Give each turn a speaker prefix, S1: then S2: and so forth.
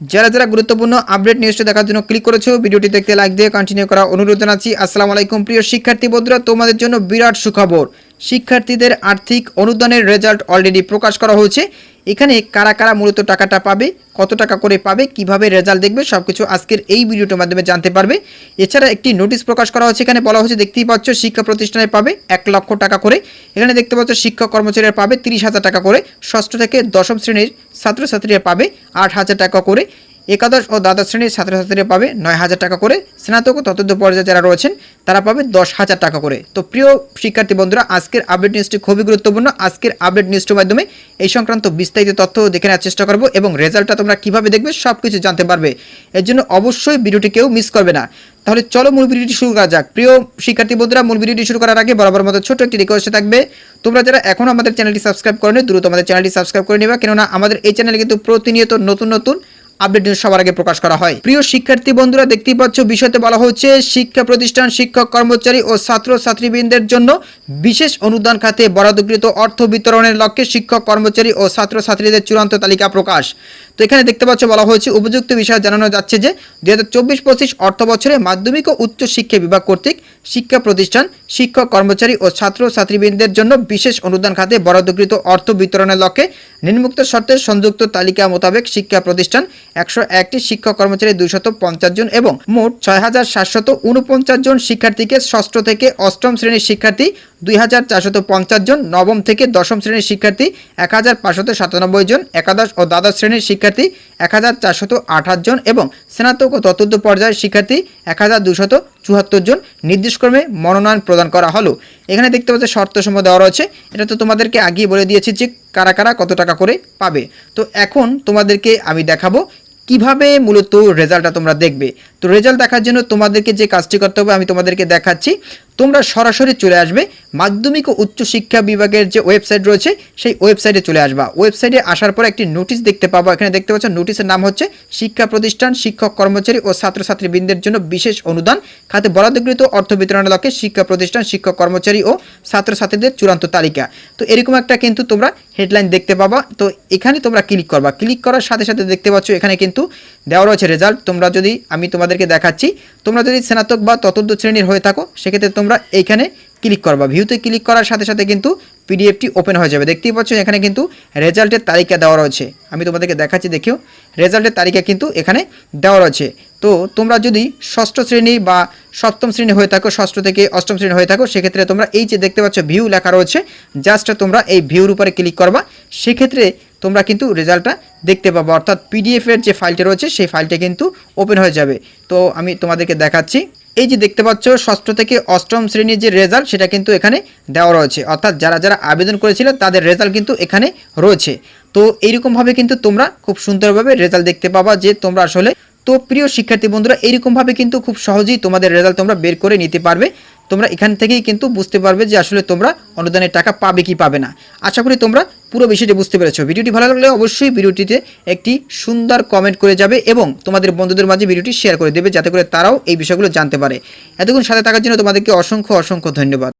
S1: যারা যারা গুরুত্বপূর্ণ আপডেট নিউজটা দেখার জন্য ক্লিক করেছ, ভিডিওটি দেখতে লাইক দিয়ে কন্টিনিউ করা অনুরোধ জানাচ্ছি। আসসালামু আলাইকুম, প্রিয় শিক্ষার্থী বন্ধুরা, তোমাদের জন্য বিরাট সুখবর। শিক্ষার্থীদের আর্থিক অনুদানের রেজাল্ট অলরেডি প্রকাশ করা হয়েছে। এখানে কারা কারা মূলত টাকাটা পাবে, কত টাকা করে পাবে, কীভাবে রেজাল্ট দেখবে, সবকিছু আজকের এই ভিডিওটার মাধ্যমে জানতে পারবে। এছাড়া একটি নোটিশ প্রকাশ করা হয়েছে, এখানে বলা হয়েছে, দেখতেই পাচ্ছ, শিক্ষা প্রতিষ্ঠানে পাবে এক লক্ষ টাকা করে। এখানে দেখতে পাচ্ছ শিক্ষক কর্মচারীরা পাবে তিরিশ হাজার টাকা করে। ষষ্ঠ থেকে দশম শ্রেণির ছাত্রছাত্রীরা পাবে আট হাজার টাকা করে একাদশ ও দ্বাদশ শ্রেণির ছাত্রছাত্রীরা পাবে নয় হাজার টাকা করে। স্নাতক ও ততোধ্য পর্যায়ে যারা রয়েছেন, তারা পাবে দশ হাজার টাকা করে। তো প্রিয় শিক্ষার্থী বন্ধুরা, আজকের আপডেট নিউজটি খুবই গুরুত্বপূর্ণ। আজকের আপডেট নিউজটির মাধ্যমে এই সংক্রান্ত বিস্তারিত তথ্য দেখে নেওয়ার চেষ্টা করব এবং রেজাল্টটা তোমরা কীভাবে দেখবে সব কিছু জানতে পারবে। এর জন্য অবশ্যই ভিডিওটি কেউ মিস করবে না। তাহলে চলো মূল ভিডিওটি শুরু করা যাক। প্রিয় শিক্ষার্থী বন্ধুরা, মূল ভিডিওটি শুরু করার আগে বরাবর মতো ছোট একটি রিকোয়েস্ট থাকবে। তোমরা যারা এখনও আমাদের চ্যানেলটি সাবস্ক্রাইব করেনি, দ্রুত আমাদের চ্যানেলটি সাবস্ক্রাইব করে নেবা। কেননা আমাদের এই চ্যানেলে কিন্তু প্রতিনিয়ত নতুন নতুন আপডেট নিউজ সবার আগে প্রকাশ করা হয়। প্রিয় শিক্ষার্থী বন্ধুরা, দেখতেই পাচ্ছ, বিষয়তে বলা হচ্ছে, শিক্ষা প্রতিষ্ঠান, শিক্ষক কর্মচারী ও ছাত্র ছাত্রীবৃন্দের জন্য বিশেষ অনুদান খাতে বরাদ্দকৃত অর্থ বিতরণের লক্ষ্যে শিক্ষক কর্মচারী ও ছাত্র ছাত্রীদের চূড়ান্ত তালিকা প্রকাশ। তো এখানে দেখতে পাচ্ছ, বলা হয়েছে, উপযুক্ত বিষয়ে জানানো যাচ্ছে যে, দুই হাজার চব্বিশ পঁচিশ অর্থ বছরে মাধ্যমিক ও উচ্চ শিক্ষা বিভাগ কর্তৃক শিক্ষা প্রতিষ্ঠান, শিক্ষক কর্মচারী ও ছাত্র ছাত্রীবৃন্দের জন্য বিশেষ অনুদান খাতে বরাদ্দকৃত অর্থ বিতরণের লক্ষ্যে নিম্নোক্ত শর্তে সংযুক্ত তালিকা মোতাবেক শিক্ষা প্রতিষ্ঠান একশো একটি শিক্ষক কর্মচারী দুইশত পঞ্চাশ জন এবং মোট ছয় হাজার সাতশত উনপঞ্চাশ জন শিক্ষার্থীকে ষষ্ঠ থেকে অষ্টম শ্রেণির শিক্ষার্থী দুই হাজার চারশত পঞ্চাশ জন নবম থেকে দশম শ্রেণির শিক্ষার্থী, এক হাজার পাঁচশত সাতানব্বই জন একাদশ ও দ্বাদশ শ্রেণির শিক্ষার্থী, এক হাজার চারশত আঠাশ জন এবং স্নাতক ও চতুর্থ পর্যায়ের শিক্ষার্থী, এক হাজার দুশত চুয়াত্তর জন নির্দেশক্রমে মনোনয়ন প্রদান করা হলো। এখানে দেখতে পাচ্ছি শর্তসমূহ দেওয়া রয়েছে। এটা তো তোমাদেরকে আগেই বলে দিয়েছি যে কারা কারা কত টাকা করে পাবে। তো এখন তোমাদেরকে আমি দেখাবো কীভাবে মূলত রেজাল্টটা তোমরা দেখবে। তো রেজাল্ট দেখার জন্য তোমাদেরকে যে কাজটি করতে হবে আমি তোমাদেরকে দেখাচ্ছি। তোমরা সরাসরি চলে আসবে মাধ্যমিক ও উচ্চ শিক্ষা বিভাগের যে ওয়েবসাইট রয়েছে, সেই ওয়েবসাইটে চলে আসবা। ওয়েবসাইটে আসার পর একটি নোটিশ দেখতে পাবো। এখানে দেখতে পাচ্ছ, নোটিশের নাম হচ্ছে শিক্ষা প্রতিষ্ঠান, শিক্ষক কর্মচারী ও ছাত্রছাত্রীবৃন্দের জন্য বিশেষ অনুদান। খাতে বরাদ্দকৃত অর্থ বিতরণের লক্ষ্যে শিক্ষা প্রতিষ্ঠান, শিক্ষক কর্মচারী ও ছাত্রছাত্রীদের চূড়ান্ত তালিকা। তো এরকম একটা কিন্তু তোমরা হেডলাইন দেখতে পাবা। তো এখানে তোমরা ক্লিক করবা। ক্লিক করার সাথে সাথে দেখতে পাচ্ছ, এখানে কিন্তু দেওয়া রয়েছে রেজাল্ট। তোমরা যদি, আমি তোমাদেরকে দেখাচ্ছি, তোমরা যদি স্নাতক বা চতুর্থ শ্রেণির হয়ে থাকো, সেক্ষেত্রে তোমরা এইখানে ক্লিক করবা। ভিউতে ক্লিক করার সাথে সাথে কিন্তু পিডিএফটি ওপেন হয়ে যাবে। দেখতেই পাচ্ছ এখানে কিন্তু রেজাল্টের তালিকা দেওয়া রয়েছে। আমি তোমাদেরকে দেখাচ্ছি, দেখিও। রেজাল্টের তালিকা কিন্তু এখানে দেওয়া রয়েছে। তো তোমরা যদি ষষ্ঠ শ্রেণি বা সপ্তম শ্রেণি হয়ে থাকো, ষষ্ঠ থেকে অষ্টম শ্রেণি হয়ে থাকো, সেক্ষেত্রে তোমরা এই যে দেখতে পাচ্ছ ভিউ লেখা রয়েছে জাস্ট তোমরা এই ভিউর উপরে ক্লিক করবা। সেক্ষেত্রে তোমরা কিন্তু রেজাল্টটা দেখতে পাবো। অর্থাৎ পিডিএফের যে ফাইলটা রয়েছে, সেই ফাইলটা কিন্তু ওপেন হয়ে যাবে। তো আমি তোমাদেরকে দেখাচ্ছি। এই যে দেখতে পাচ্ছ, ষষ্ঠ থেকে অষ্টম শ্রেণির যে রেজাল্ট সেটা কিন্তু এখানে দেওয়া রয়েছে। অর্থাৎ যারা যারা আবেদন করেছিল, তাদের রেজাল্ট কিন্তু এখানে রয়েছে। তো এইরকমভাবে কিন্তু তোমরা খুব সুন্দরভাবে রেজাল্ট দেখতে পাবা যে তোমরা আসলে, তো প্রিয় শিক্ষার্থী বন্ধুরা, এইরকমভাবে কিন্তু খুব সহজেই তোমাদের রেজাল্ট তোমরা বের করে নিতে পারবে। তোমরা এখান থেকেই কিন্তু বুঝতে পারবে যে আসলে তোমরা অনুদানের টাকা পাবে কি পাবে না। আশা করি তোমরা পুরো বিষয়টি বুঝতে পেরেছ। ভিডিওটি ভালো লাগলে অবশ্যই ভিডিওটিতে একটি সুন্দর কমেন্ট করে যাবে এবং তোমাদের বন্ধুদের মাঝে ভিডিওটি শেয়ার করে দেবে, যাতে করে তারাও এই বিষয়গুলো জানতে পারে। এতক্ষণ সাথে থাকার জন্য তোমাদেরকে অসংখ্য অসংখ্য ধন্যবাদ।